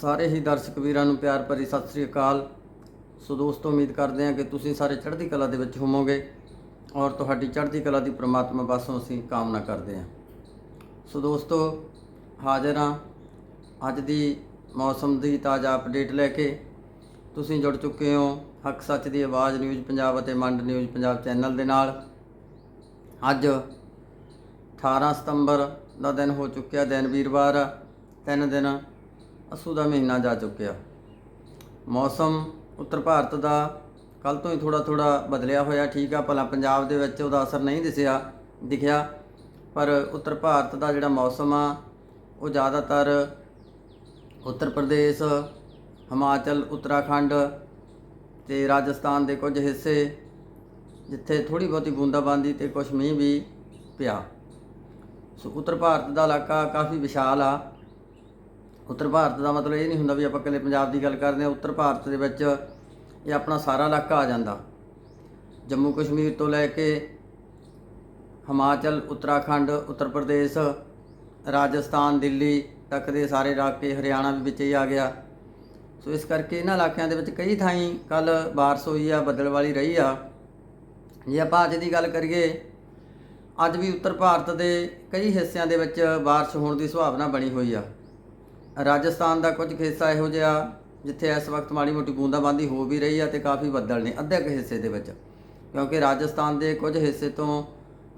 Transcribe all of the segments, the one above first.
ਸਾਰੇ ਹੀ ਦਰਸ਼ਕ ਵੀਰਾਂ ਨੂੰ ਪਿਆਰ ਭਰੀ ਸਤਿ ਸ੍ਰੀ ਅਕਾਲ। ਸੋ ਦੋਸਤੋ, ਉਮੀਦ ਕਰਦੇ ਹਾਂ ਕਿ ਤੁਸੀਂ ਸਾਰੇ ਚੜ੍ਹਦੀ ਕਲਾ ਦੇ ਵਿੱਚ ਹੋਵੋਗੇ ਔਰ ਤੁਹਾਡੀ ਚੜ੍ਹਦੀ ਕਲਾ ਦੀ ਪ੍ਰਮਾਤਮਾ ਪਾਸੋਂ ਅਸੀਂ ਕਾਮਨਾ ਕਰਦੇ ਹਾਂ। ਸੋ ਦੋਸਤੋ, ਹਾਜ਼ਰ ਹਾਂ ਅੱਜ ਦੀ ਮੌਸਮ ਦੀ ਤਾਜ਼ਾ ਅਪਡੇਟ ਲੈ ਕੇ। ਤੁਸੀਂ ਜੁੜ ਚੁੱਕੇ ਹੋ ਹੱਕ ਸੱਚ ਦੀ ਆਵਾਜ਼ ਨਿਊਜ਼ ਪੰਜਾਬ ਅਤੇ ਮੰਡ ਨਿਊਜ਼ ਪੰਜਾਬ ਚੈਨਲ ਦੇ ਨਾਲ। ਅੱਜ 18 ਸਤੰਬਰ ਦਾ ਦਿਨ ਹੋ ਚੁੱਕਿਆ ਦਿਨ ਵੀਰਵਾਰ। ਤਿੰਨ ਦਿਨ ਅਸੂ ਦਾ ਮਹੀਨਾ ਜਾ ਚੁੱਕਿਆ। ਮੌਸਮ ਉੱਤਰ ਭਾਰਤ ਦਾ ਕੱਲ ਤੋਂ ਹੀ ਥੋੜਾ ਥੋੜਾ ਬਦਲਿਆ ਹੋਇਆ, ਠੀਕ ਆ, ਭਲਾ ਪੰਜਾਬ ਦੇ ਵਿੱਚ ਉਹਦਾ ਅਸਰ ਨਹੀਂ ਦਿਸਿਆ, ਦਿਖਿਆ। ਪਰ ਉੱਤਰ ਭਾਰਤ ਦਾ ਜਿਹੜਾ ਮੌਸਮ ਆ, ਉਹ ਜ਼ਿਆਦਾਤਰ ਉੱਤਰ ਪ੍ਰਦੇਸ਼, ਹਿਮਾਚਲ, ਉੱਤਰਾਖੰਡ ਤੇ ਰਾਜਸਥਾਨ ਦੇ ਕੁਝ ਹਿੱਸੇ ਜਿੱਥੇ ਥੋੜੀ ਬਹੁਤੀ ਬੂੰਦਾਬਾਂਦੀ ਤੇ ਕੁਝ ਮੀਂਹ ਵੀ ਪਿਆ। ਸੋ ਉੱਤਰ ਭਾਰਤ ਦਾ ਇਲਾਕਾ ਕਾਫੀ ਵਿਸ਼ਾਲ ਆ। ਉੱਤਰ ਭਾਰਤ ਦਾ ਮਤਲਬ ਇਹ ਨਹੀਂ ਹੁੰਦਾ ਵੀ ਆਪਾਂ ਇਕੱਲੇ ਪੰਜਾਬ ਦੀ ਗੱਲ ਕਰਦੇ ਹਾਂ, ਉੱਤਰ ਭਾਰਤ ਦੇ ਵਿੱਚ ਇਹ ਆਪਣਾ ਸਾਰਾ ਇਲਾਕਾ ਆ ਜਾਂਦਾ। ਜੰਮੂ ਕਸ਼ਮੀਰ ਤੋਂ ਲੈ ਕੇ ਹਿਮਾਚਲ, ਉੱਤਰਾਖੰਡ, ਉੱਤਰ ਪ੍ਰਦੇਸ਼, ਰਾਜਸਥਾਨ, ਦਿੱਲੀ ਤੱਕ ਦੇ ਸਾਰੇ ਇਲਾਕੇ ਹਰਿਆਣਾ ਵੀ ਵਿੱਚ ਹੀ ਆ ਗਿਆ। ਸੋ ਇਸ ਕਰਕੇ ਇਹਨਾਂ ਇਲਾਕਿਆਂ ਦੇ ਵਿੱਚ ਕਈ ਥਾਈਂ ਕੱਲ ਬਾਰਿਸ਼ ਹੋਈ ਆ, ਬੱਦਲ ਵਾਲੀ ਰਹੀ ਆ। ਜੇ ਆਪਾਂ ਅੱਜ ਦੀ ਗੱਲ ਕਰੀਏ, ਅੱਜ ਵੀ ਉੱਤਰ ਭਾਰਤ ਦੇ ਕਈ ਹਿੱਸਿਆਂ ਦੇ ਵਿੱਚ ਬਾਰਿਸ਼ ਹੋਣ ਦੀ ਸੰਭਾਵਨਾ ਬਣੀ ਹੋਈ ਆ। ਰਾਜਸਥਾਨ ਦਾ ਕੁਝ ਕੁ ਹਿੱਸਾ ਇਹੋ ਜਿਹਾ ਜਿੱਥੇ ਇਸ ਵਕਤ ਮਾੜੀ ਮੋਟੀ ਬੂੰਦਾਬਾਂਦੀ ਹੋ ਵੀ ਰਹੀ ਆ ਤੇ ਕਾਫੀ ਬੱਦਲ ਨੇ ਅੱਧੇ ਕੁ ਹਿੱਸੇ ਦੇ ਵਿੱਚ, ਕਿਉਂਕਿ ਰਾਜਸਥਾਨ ਦੇ ਕੁਝ ਹਿੱਸੇ ਤੋਂ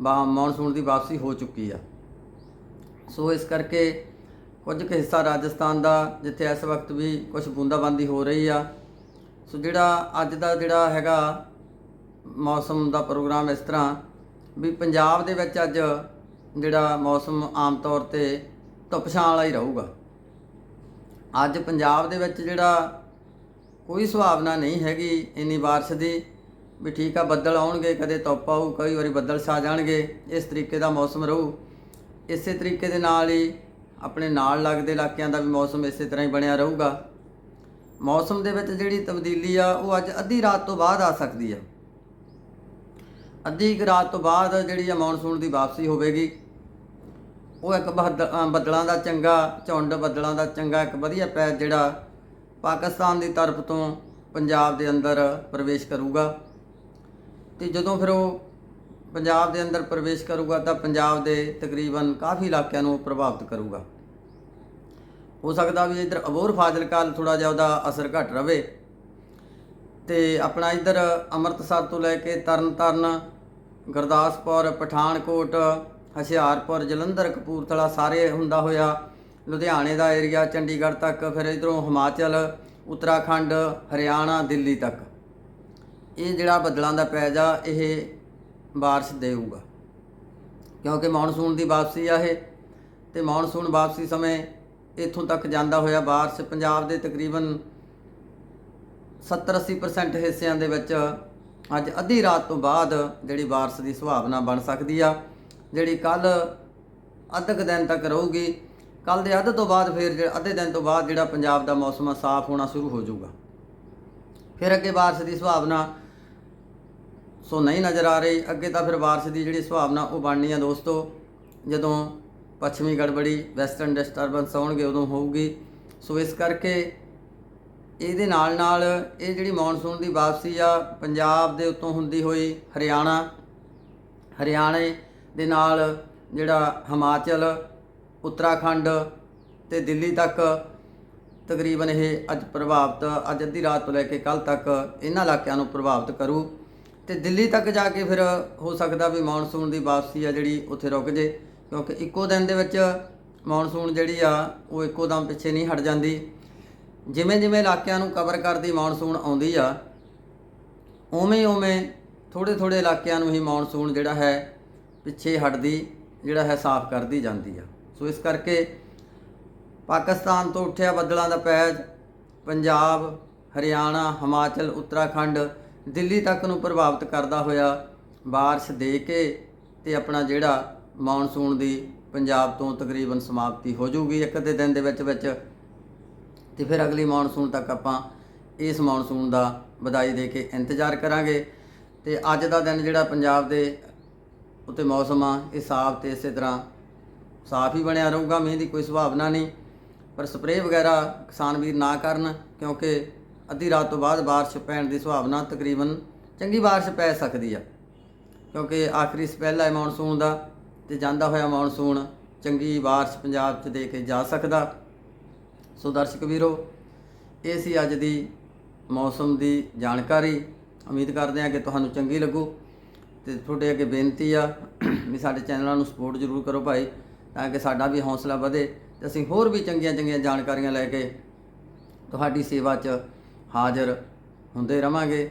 ਬਾ ਮੌਨਸੂਨ ਦੀ ਵਾਪਸੀ ਹੋ ਚੁੱਕੀ ਆ। ਸੋ ਇਸ ਕਰਕੇ ਕੁਝ ਕੁ ਹਿੱਸਾ ਰਾਜਸਥਾਨ ਦਾ ਜਿੱਥੇ ਇਸ ਵਕਤ ਵੀ ਕੁਝ ਬੂੰਦਾਬਾਂਦੀ ਹੋ ਰਹੀ ਆ। ਸੋ ਜਿਹੜਾ ਅੱਜ ਦਾ ਜਿਹੜਾ ਹੈਗਾ ਮੌਸਮ ਦਾ ਪ੍ਰੋਗਰਾਮ ਇਸ ਤਰ੍ਹਾਂ ਵੀ ਪੰਜਾਬ ਦੇ ਵਿੱਚ ਅੱਜ ਜਿਹੜਾ ਮੌਸਮ ਆਮ ਤੌਰ ਤੇ ਧੁੱਪ ਛਾਂ ਵਾਲਾ ਹੀ ਰਹੂਗਾ। ਅੱਜ ਪੰਜਾਬ ਦੇ ਵਿੱਚ ਜਿਹੜਾ ਕੋਈ ਸੁਭਾਵਨਾ ਨਹੀਂ ਹੈਗੀ ਇੰਨੀ ਬਾਰਿਸ਼ ਦੀ ਵੀ ਠੀਕ ਆ, ਬੱਦਲ ਆਉਣਗੇ, ਕਦੇ ਧੁੱਪ ਆਊ, ਕਈ ਵਾਰੀ ਬੱਦਲ ਛਾ ਜਾਣਗੇ, ਇਸ ਤਰੀਕੇ ਦਾ ਮੌਸਮ ਰਹੂ। ਇਸੇ ਤਰੀਕੇ ਦੇ ਨਾਲ ਹੀ ਆਪਣੇ ਨਾਲ ਲੱਗਦੇ ਇਲਾਕਿਆਂ ਦਾ ਵੀ ਮੌਸਮ ਇਸੇ ਤਰ੍ਹਾਂ ਹੀ ਬਣਿਆ ਰਹੂਗਾ। ਮੌਸਮ ਦੇ ਵਿੱਚ ਜਿਹੜੀ ਤਬਦੀਲੀ ਆ, ਉਹ ਅੱਜ ਅੱਧੀ ਰਾਤ ਤੋਂ ਬਾਅਦ ਆ ਸਕਦੀ ਆ। ਅੱਧੀ ਕੁ ਰਾਤ ਤੋਂ ਬਾਅਦ ਜਿਹੜੀ ਆ, ਮੌਨਸੂਨ ਦੀ ਵਾਪਸੀ ਹੋਵੇਗੀ। ਉਹ ਇੱਕ ਬਹਦ- ਬੱਦਲਾਂ ਦਾ ਚੰਗਾ, ਝੁੰਡ ਬੱਦਲਾਂ ਦਾ ਚੰਗਾ ਇੱਕ ਵਧੀਆ ਪੈ ਜਿਹੜਾ ਪਾਕਿਸਤਾਨ ਦੀ ਤਰਫ ਤੋਂ ਪੰਜਾਬ ਦੇ ਅੰਦਰ ਪ੍ਰਵੇਸ਼ ਕਰੂਗਾ। ਤੇ ਜਦੋਂ ਫਿਰ ਉਹ ਪੰਜਾਬ ਦੇ ਅੰਦਰ ਪ੍ਰਵੇਸ਼ ਕਰੂਗਾ ਤਾਂ ਪੰਜਾਬ ਦੇ ਤਕਰੀਬਨ ਕਾਫੀ ਇਲਾਕਿਆਂ ਨੂੰ ਪ੍ਰਭਾਵਿਤ ਕਰੂਗਾ। ਹੋ ਸਕਦਾ ਵੀ ਇਧਰ ਅਬੋਰ ਫਾਜ਼ਿਲਕਾ ਥੋੜਾ ਜਿਹਾ ਉਹਦਾ ਅਸਰ ਘਟ ਰਵੇ। ਤੇ ਆਪਣਾ ਇਧਰ ਅੰਮ੍ਰਿਤਸਰ ਤੋਂ ਲੈ ਕੇ ਤਰਨਤਾਰਨ, ਗੁਰਦਾਸਪੁਰ, ਪਠਾਨਕੋਟ ਹੁਸ਼ਿਆਰਪੁਰ, ਜਲੰਧਰ, ਕਪੂਰਥਲਾ ਸਾਰੇ ਹੁੰਦਾ ਹੋਇਆ। ਲੁਧਿਆਣੇ ਦਾ ਏਰੀਆ ਚੰਡੀਗੜ੍ਹ ਤੱਕ, ਫਿਰ ਇਧਰੋਂ ਹਿਮਾਚਲ, ਉੱਤਰਾਖੰਡ, ਹਰਿਆਣਾ, ਦਿੱਲੀ ਤੱਕ। ਇਹ ਜਿਹੜਾ ਬੱਦਲਾਂ ਦਾ ਪੈਜ ਆ, ਇਹ ਬਾਰਿਸ਼ ਦੇਊਗਾ। ਕਿਉਂਕਿ ਮੌਨਸੂਨ ਦੀ ਵਾਪਸੀ ਆ ਇਹ, ਤੇ ਮੌਨਸੂਨ ਵਾਪਸੀ ਸਮੇਂ ਇੱਥੋਂ ਤੱਕ ਜਾਂਦਾ ਹੋਇਆ ਬਾਰਿਸ਼ ਪੰਜਾਬ ਦੇ ਤਕਰੀਬਨ 70-80% ਹਿੱਸਿਆਂ ਦੇ ਵਿੱਚ ਅੱਜ ਅੱਧੀ ਰਾਤ ਤੋਂ ਬਾਅਦ ਜਿਹੜੀ ਬਾਰਿਸ਼ ਦੀ ਸੰਭਾਵਨਾ ਬਣ ਸਕਦੀ ਆ। ਜਿਹੜੀ ਕੱਲ ਅੱਧ ਕੁ ਦਿਨ ਤੱਕ ਰਹੂਗੀ ਕੱਲ ਦੇ ਅੱਧ ਤੋਂ ਬਾਅਦ ਫਿਰ ਜਿਹੜਾ ਅੱਧੇ ਦਿਨ ਤੋਂ ਬਾਅਦ ਜਿਹੜਾ ਪੰਜਾਬ ਦਾ ਮੌਸਮ ਆ, ਸਾਫ਼ ਹੋਣਾ ਸ਼ੁਰੂ ਹੋ ਜਾਊਗਾ। ਫਿਰ ਅੱਗੇ ਬਾਰਿਸ਼ ਦੀ ਸੰਭਾਵਨਾ ਸੋ ਨਹੀਂ ਨਜ਼ਰ ਆ ਰਹੀ, ਅੱਗੇ ਤਾਂ ਫਿਰ ਬਾਰਿਸ਼ ਦੀ ਜਿਹੜੀ ਸੰਭਾਵਨਾ ਉਹ ਬਣਨੀ ਆ ਦੋਸਤੋ। ਜਦੋਂ ਪੱਛਮੀ ਗੜਬੜੀ, ਵੈਸਟਰਨ ਡਿਸਟਰਬੈਂਸ ਆਉਣਗੇ ਉਦੋਂ ਹੋਊਗੀ। ਸੋ ਇਸ ਕਰਕੇ ਇਹਦੇ ਨਾਲ ਨਾਲ ਇਹ ਜਿਹੜੀ ਮੌਨਸੂਨ ਦੀ ਵਾਪਸੀ ਆ, ਪੰਜਾਬ ਦੇ ਉੱਤੋਂ ਹੁੰਦੀ ਹੋਈ ਹਰਿਆਣਾ, ਹਰਿਆਣੇ ਦੇ ਨਾਲ ਜਿਹੜਾ ਹਿਮਾਚਲ, ਉੱਤਰਾਖੰਡ ਤੇ ਦਿੱਲੀ ਤੱਕ ਤਕਰੀਬਨ ਇਹ ਅੱਜ ਪ੍ਰਭਾਵਿਤ, ਅੱਜ ਅੱਧੀ ਰਾਤ ਤੋਂ ਲੈ ਕੇ ਕੱਲ ਤੱਕ ਇਹਨਾਂ ਇਲਾਕਿਆਂ ਨੂੰ ਪ੍ਰਭਾਵਿਤ ਕਰੂ। ਤੇ ਦਿੱਲੀ ਤੱਕ ਜਾ ਕੇ ਫਿਰ ਹੋ ਸਕਦਾ ਵੀ ਮੌਨਸੂਨ ਦੀ ਵਾਪਸੀ ਆ ਜਿਹੜੀ ਉੱਥੇ ਰੁਕ ਜੇ, ਕਿਉਂਕਿ ਇੱਕੋ ਦਿਨ ਦੇ ਵਿੱਚ ਮੌਨਸੂਨ ਜਿਹੜੀ ਆ ਉਹ ਇੱਕੋ ਦਮ ਪਿੱਛੇ ਨਹੀਂ ਹਟ ਜਾਂਦੀ। ਜਿਵੇਂ ਜਿਵੇਂ ਇਲਾਕਿਆਂ ਨੂੰ ਕਵਰ ਕਰਦੀ ਮੌਨਸੂਨ ਆਉਂਦੀ ਆ, ਉਵੇਂ ਉਵੇਂ ਥੋੜੇ ਥੋੜੇ ਇਲਾਕਿਆਂ ਨੂੰ ਹੀ ਮੌਨਸੂਨ ਜਿਹੜਾ ਹੈ ਪਿੱਛੇ ਹਟਦੀ ਜਿਹੜਾ ਹੈ ਸਾਫ਼ ਕਰਦੀ ਜਾਂਦੀ ਆ ਸੋ ਇਸ ਕਰਕੇ ਪਾਕਿਸਤਾਨ ਤੋਂ ਉੱਠਿਆ ਬੱਦਲਾਂ ਦਾ ਪੈਜ ਪੰਜਾਬ ਹਰਿਆਣਾ ਹਿਮਾਚਲ ਉੱਤਰਾਖੰਡ ਦਿੱਲੀ ਤੱਕ ਨੂੰ ਪ੍ਰਭਾਵਿਤ ਕਰਦਾ ਹੋਇਆ بارش ਦੇ ਕੇ ਤੇ ਆਪਣਾ ਜਿਹੜਾ ਮੌਨਸੂਨ ਦੀ ਪੰਜਾਬ ਤੋਂ ਤਕਰੀਬਨ ਸਮਾਪਤੀ ਹੋ ਜਾਊਗੀ ਇੱਕ ਅੱਧੇ ਦਿਨ ਦੇ ਵਿੱਚ ਵਿੱਚ ਤੇ ਫਿਰ ਅਗਲੀ ਮੌਨਸੂਨ ਤੱਕ ਆਪਾਂ ਇਸ ਮੌਨਸੂਨ ਦਾ ਵਧਾਈ ਦੇ ਕੇ ਇੰਤਜ਼ਾਰ ਕਰਾਂਗੇ ਤੇ ਅੱਜ ਦਾ ਦਿਨ ਜਿਹੜਾ ਪੰਜਾਬ ਦੇ ਉੱਤੇ ਮੌਸਮ ਆ, ਇਹ ਸਾਫ਼ ਤੇ ਇਸੇ ਤਰ੍ਹਾਂ ਸਾਫ਼ ਹੀ ਬਣਿਆ ਰਹੂਗਾ, ਮੀਂਹ ਦੀ ਕੋਈ ਸੰਭਾਵਨਾ ਨਹੀਂ। ਪਰ ਸਪਰੇਅ ਵਗੈਰਾ ਕਿਸਾਨ ਵੀਰ ਨਾ ਕਰਨ, ਕਿਉਂਕਿ ਅੱਧੀ ਰਾਤ ਤੋਂ ਬਾਅਦ ਬਾਰਿਸ਼ ਪੈਣ ਦੀ ਸੰਭਾਵਨਾ ਤਕਰੀਬਨ ਚੰਗੀ ਬਾਰਿਸ਼ ਪੈ ਸਕਦੀ ਆ। ਕਿਉਂਕਿ ਆਖਰੀ ਸਪੈਲ ਹੈ ਮੌਨਸੂਨ ਦਾ, ਤੇ ਜਾਂਦਾ ਹੋਇਆ ਮੌਨਸੂਨ ਚੰਗੀ ਬਾਰਿਸ਼ ਪੰਜਾਬ 'ਚ ਦੇ ਕੇ ਜਾ ਸਕਦਾ। ਸੋ ਦਰਸ਼ਕ ਵੀਰੋ, ਇਹ ਸੀ ਅੱਜ ਦੀ ਮੌਸਮ ਦੀ ਜਾਣਕਾਰੀ। ਉਮੀਦ ਕਰਦੇ ਹਾਂ ਕਿ ਤੁਹਾਨੂੰ ਚੰਗੀ ਲੱਗੂ। ਤੇ ਤੁਹਾਡੇ ਅੱਗੇ ਬੇਨਤੀ ਆ ਵੀ ਸਾਡੇ ਚੈਨਲਾਂ ਨੂੰ ਸਪੋਰਟ ਜ਼ਰੂਰ ਕਰੋ ਭਾਈ, ਤਾਂ ਕਿ ਸਾਡਾ ਵੀ ਹੌਸਲਾ ਵਧੇ ਤੇ ਅਸੀਂ ਹੋਰ ਵੀ ਚੰਗੀਆਂ ਚੰਗੀਆਂ ਜਾਣਕਾਰੀਆਂ ਲੈ ਕੇ ਤੁਹਾਡੀ ਸੇਵਾ 'ਚ ਹਾਜ਼ਰ ਹੁੰਦੇ ਰਵਾਂਗੇ।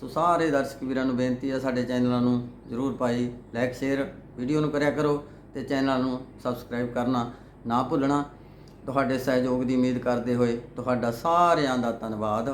ਸੋ ਸਾਰੇ ਦਰਸ਼ਕ ਵੀਰਾਂ ਨੂੰ ਬੇਨਤੀ ਆ ਸਾਡੇ ਚੈਨਲਾਂ ਨੂੰ ਜ਼ਰੂਰ ਭਾਈ ਲਾਈਕ ਸ਼ੇਅਰ ਵੀਡੀਓ ਨੂੰ ਕਰਿਆ ਕਰੋ ਤੇ ਚੈਨਲ ਨੂੰ ਸਬਸਕ੍ਰਾਈਬ ਕਰਨਾ ਨਾ ਭੁੱਲਣਾ। ਤੁਹਾਡੇ ਸਹਿਯੋਗ ਦੀ ਉਮੀਦ ਕਰਦੇ ਹੋਏ ਤੁਹਾਡਾ ਸਾਰਿਆਂ ਦਾ ਧੰਨਵਾਦ।